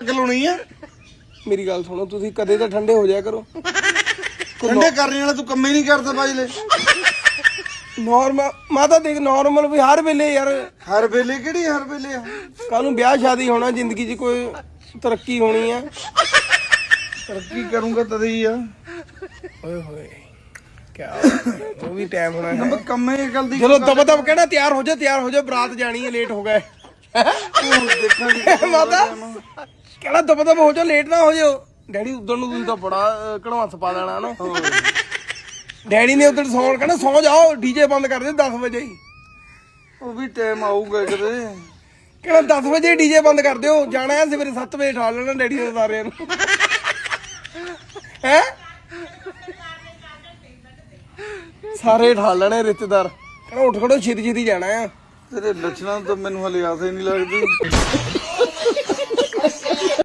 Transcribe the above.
ਲਾਉਣੀ ਆ। ਮੇਰੀ ਗੱਲ ਸੁਣੋ ਤੁਸੀਂ ਕਦੇ ਤਾਂ ਠੰਡੇ ਹੋ ਜਾਇਆ ਕਰੋ। ਠੰਡੇ ਕਰਨੇ ਵਾਲਾ ਤੂੰ ਕੰਮ ਹੀ ਨਹੀਂ ਕਰਦਾ ਬਾਜਲੇ ਨਾਰਮਲ ਮਾਤਾ ਦੇਖ ਨਾਰਮਲ ਵੀ ਹਰ ਵੇਲੇ ਯਾਰ। ਹਰ ਵੇਲੇ ਕਿਹੜੀ ਹਰ ਵੇਲੇ ਆ? ਕੱਲ ਨੂੰ ਵਿਆਹ ਸ਼ਾਦੀ ਹੋਣਾ ਜ਼ਿੰਦਗੀ 'ਚ ਕੋਈ ਤਰੱਕੀ ਹੋਣੀ ਆ। ਤਰੱਕੀ ਕਰੂੰਗਾ ਤਦ ਹੀ ਆ। ਓਏ ਹੋਏ ਕਿਆ ਉਹ ਵੀ ਟਾਈਮ ਹੋਣਾ ਹੈ। ਮੈਂ ਕੰਮੇ ਗੱਲ ਦੀ ਚਲੋ ਦਬ ਦਬ ਕਹਿਣਾ ਤਿਆਰ ਹੋ ਜਾ ਤਿਆਰ ਹੋ ਜਾ ਬਰਾਤ ਜਾਣੀ ਹੈ ਲੇਟ ਹੋ ਗਏ ਮਾਤਾ ਕਹਿਣਾ ਦਬ ਦਬ ਹੋ ਜਾ ਲੇਟ ਨਾ ਹੋ ਜਾਓ। ਡੈਡੀ ਉਧਰ ਨੂੰ ਤੁਸੀਂ ਤਾਂ ਬੜਾ ਕਣਵਾਸ ਪਾ ਦੇਣਾ ਨਾ ਡੈਡੀ ਨੇ ਉਧਰ ਸੌਣ ਕਹਿਣਾ ਸੌ ਜਾਓ ਡੀਜੇ ਬੰਦ ਕਰ ਦੇ 10 ਵਜੇ ਹੀ। ਉਹ ਵੀ ਟਾਈਮ ਆਊਗਾ ਕਿਤੇ। ਕਹਿਣਾ 10 ਵਜੇ ਡੀਜੇ ਬੰਦ ਕਰ ਦਿਓ ਜਾਣਾ ਹੈ ਸਵੇਰੇ 7 ਵਜੇ ਠਾ ਲੈਣਾ ਡੈਡੀ ਨੇ ਸਾਰਿਆਂ ਨੂੰ। ਹੈ? ਸਾਰੇ ਠਾ ਲੈਣੇ ਰਿਸ਼ਤੇਦਾਰ। ਕਹਿੰਦਾ ਉੱਠ ਖੜੋ ਛੇਤੀ ਛੇਤੀ ਜਾਣਾ ਆ। ਤੇਰੇ ਲੱਛਣਾਂ ਤੋਂ ਮੈਨੂੰ ਹਲੇ ਆਸ ਹੀ ਨਹੀਂ ਲੱਗਦੀ।